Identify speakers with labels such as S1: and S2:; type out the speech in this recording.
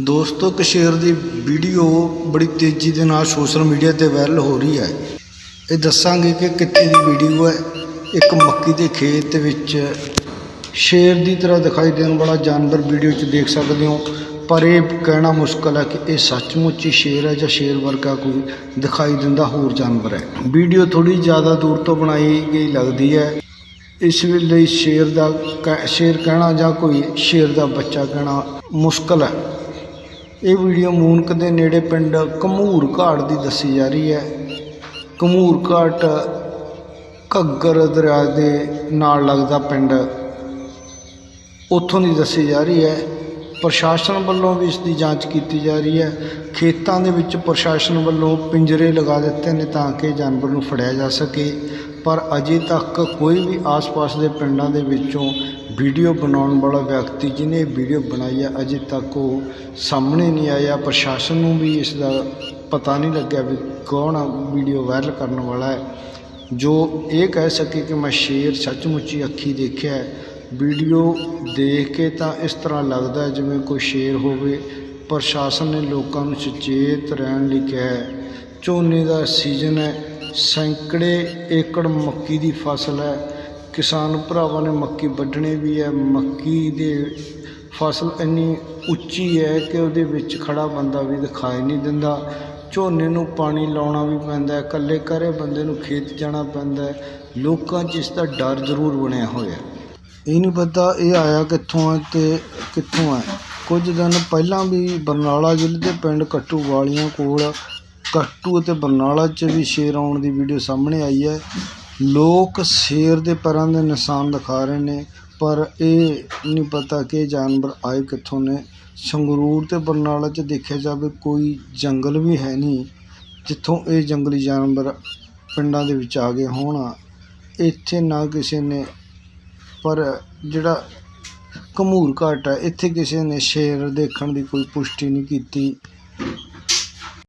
S1: ਦੋਸਤੋ ਕਸ਼ੇਰ ਦੀ ਵੀਡੀਓ ਬੜੀ ਤੇਜ਼ੀ ਦੇ ਨਾਲ ਸੋਸ਼ਲ ਮੀਡੀਆ ਤੇ ਵਾਇਰਲ ਹੋ ਰਹੀ ਹੈ। ਇਹ ਦੱਸਾਂਗੇ ਕਿ ਕਿੱਥੇ ਦੀ ਵੀਡੀਓ ਹੈ। ਇੱਕ ਮੱਕੀ ਦੇ ਖੇਤ ਵਿੱਚ ਸ਼ੇਰ ਦੀ ਤਰ੍ਹਾਂ ਦਿਖਾਈ ਦੇਣ ਵਾਲਾ ਜਾਨਵਰ ਵੀਡੀਓ 'ਚ ਦੇਖ ਸਕਦੇ ਹੋ। ਪਰ ਇਹ ਕਹਿਣਾ ਮੁਸ਼ਕਲ ਹੈ ਕਿ ਇਹ ਸੱਚਮੁੱਚ ਹੀ ਸ਼ੇਰ ਹੈ ਜਾਂ ਸ਼ੇਰ ਵਰਗਾ ਕੋਈ ਦਿਖਾਈ ਦਿੰਦਾ ਹੋਰ ਜਾਨਵਰ ਹੈ। ਵੀਡੀਓ ਥੋੜੀ ਜ਼ਿਆਦਾ ਦੂਰ ਤੋਂ ਬਣਾਈ ਗਈ ਲੱਗਦੀ ਹੈ। ਇਸ ਲਈ ਸ਼ੇਰ ਦਾ ਕਹਿ- ਸ਼ੇਰ ਕਹਿਣਾ ਜਾਂ ਕੋਈ ਸ਼ੇਰ ਦਾ ਬੱਚਾ ਕਹਿਣਾ ਮੁਸ਼ਕਲ ਹੈ। ਇਹ ਵੀਡੀਓ ਮੂਨਕ ਦੇ ਨੇੜੇ ਪਿੰਡ ਕਮੂਰ ਘਾਟ ਦੀ ਦੱਸੀ ਜਾ ਰਹੀ ਹੈ। ਕਮੂਰ ਘਾਟ ਘੱਗਰ ਦਰਿਆ ਦੇ ਨਾਲ ਲੱਗਦਾ ਪਿੰਡ। ਉੱਥੋਂ ਦੀ ਦੱਸੀ ਜਾ ਰਹੀ ਹੈ ਪ੍ਰਸ਼ਾਸਨ ਵੱਲੋਂ ਵੀ ਇਸ ਦੀ ਜਾਂਚ ਕੀਤੀ ਜਾ ਰਹੀ ਹੈ। ਖੇਤਾਂ ਦੇ ਵਿੱਚ ਪ੍ਰਸ਼ਾਸਨ ਵੱਲੋਂ ਪਿੰਜਰੇ ਲਗਾ ਦਿੱਤੇ ਨੇ ਤਾਂ ਕਿ ਜਾਨਵਰ ਨੂੰ ਫੜਿਆ ਜਾ ਸਕੇ। ਪਰ ਅਜੇ ਤੱਕ ਕੋਈ ਵੀ ਆਸ-ਪਾਸ ਦੇ ਪਿੰਡਾਂ ਦੇ ਵਿੱਚੋਂ ਵੀਡੀਓ ਬਣਾਉਣ ਵਾਲਾ ਵਿਅਕਤੀ ਜਿਹਨੇ ਵੀਡੀਓ ਬਣਾਈ ਹੈ, ਅਜੇ ਤੱਕ ਉਹ ਸਾਹਮਣੇ ਨਹੀਂ ਆਇਆ। ਪ੍ਰਸ਼ਾਸਨ ਨੂੰ ਵੀ ਇਸ ਦਾ ਪਤਾ ਨਹੀਂ ਲੱਗਿਆ ਵੀ ਕੌਣ ਵੀਡੀਓ ਵਾਇਰਲ ਕਰਨ ਵਾਲਾ ਹੈ। ਜੋ ਇਹ ਕਹਿ ਸਕੇ ਕਿ ਮੈਂ ਸ਼ੇਰ ਸੱਚਮੁੱਚੀ ਅੱਖੀ ਦੇਖਿਆ ਹੈ ਵੀਡੀਓ ਦੇਖ ਕੇ ਤਾਂ ਇਸ ਤਰ੍ਹਾਂ ਲੱਗਦਾ ਜਿਵੇਂ ਕੋਈ ਸ਼ੇਰ ਹੋਵੇ। ਪ੍ਰਸ਼ਾਸਨ ਨੇ ਲੋਕਾਂ ਨੂੰ ਸੁਚੇਤ ਰਹਿਣ ਲਈ ਕਿਹਾ ਹੈ। ਝੋਨੇ ਦਾ ਸੀਜ਼ਨ ਹੈ, ਸੈਂਕੜੇ ਏਕੜ ਮੱਕੀ ਦੀ ਫਸਲ ਹੈ। ਕਿਸਾਨ ਭਰਾਵਾਂ ਨੇ ਮੱਕੀ ਵੱਢਣੀ ਵੀ ਹੈ। ਮੱਕੀ ਦੇ ਫਸਲ ਇੰਨੀ ਉੱਚੀ ਹੈ ਕਿ ਉਹਦੇ ਵਿੱਚ ਖੜਾ ਬੰਦਾ ਵੀ ਦਿਖਾਈ ਨਹੀਂ ਦਿੰਦਾ। ਝੋਨੇ ਨੂੰ ਪਾਣੀ ਲਾਉਣਾ ਵੀ ਪੈਂਦਾ ਹੈ, ਇਕੱਲੇ ਕਰੇ ਬੰਦੇ ਨੂੰ ਖੇਤ ਜਾਣਾ ਪੈਂਦਾ ਹੈ। ਲੋਕਾਂ 'ਚ ਇਸ ਦਾ ਡਰ ਜ਼ਰੂਰ ਬਣਿਆ ਹੋਇਆ ਇਹ ਨਹੀਂ ਪਤਾ ਇਹ ਆਇਆ ਕਿੱਥੋਂ ਹੈ ਅਤੇ ਕਿੱਥੋਂ ਹੈ। ਕੁਝ ਦਿਨ ਪਹਿਲਾਂ ਵੀ ਬਰਨਾਲਾ ਜ਼ਿਲ੍ਹੇ ਦੇ ਪਿੰਡ ਕੱਟੂ ਵਾਲੀਆਂ ਕੋਲ ਕੱਟੂ ਅਤੇ ਬਰਨਾਲਾ 'ਚ ਵੀ ਸ਼ੇਰ ਆਉਣ ਦੀ ਵੀਡੀਓ ਸਾਹਮਣੇ ਆਈ ਹੈ। ਲੋਕ ਸ਼ੇਰ ਦੇ ਪੈਰਾਂ ਦੇ ਨਿਸ਼ਾਨ ਦਿਖਾ ਰਹੇ ਨੇ, ਪਰ ਇਹ ਨਹੀਂ ਪਤਾ ਕਿ ਜਾਨਵਰ ਆਏ ਕਿੱਥੋਂ ਨੇ। ਸੰਗਰੂਰ ਤੇ ਬਰਨਾਲਾ 'ਚ ਦੇਖਿਆ ਜਾਵੇ ਕੋਈ ਜੰਗਲ ਵੀ ਹੈ ਨਹੀਂ, ਜਿੱਥੋਂ ਇਹ ਜੰਗਲੀ ਜਾਨਵਰ ਪਿੰਡਾਂ ਦੇ ਵਿੱਚ ਆ ਗਏ ਹੋਣ। ਇੱਥੇ ਨਾ ਕਿਸੇ ਨੇ ਪਰ ਜਿਹੜਾ ਘਮੂਰ ਘਾਟ ਹੈ, ਇੱਥੇ ਕਿਸੇ ਨੇ ਸ਼ੇਰ ਦੇਖਣ ਦੀ ਕੋਈ ਪੁਸ਼ਟੀ ਨਹੀਂ ਕੀਤੀ।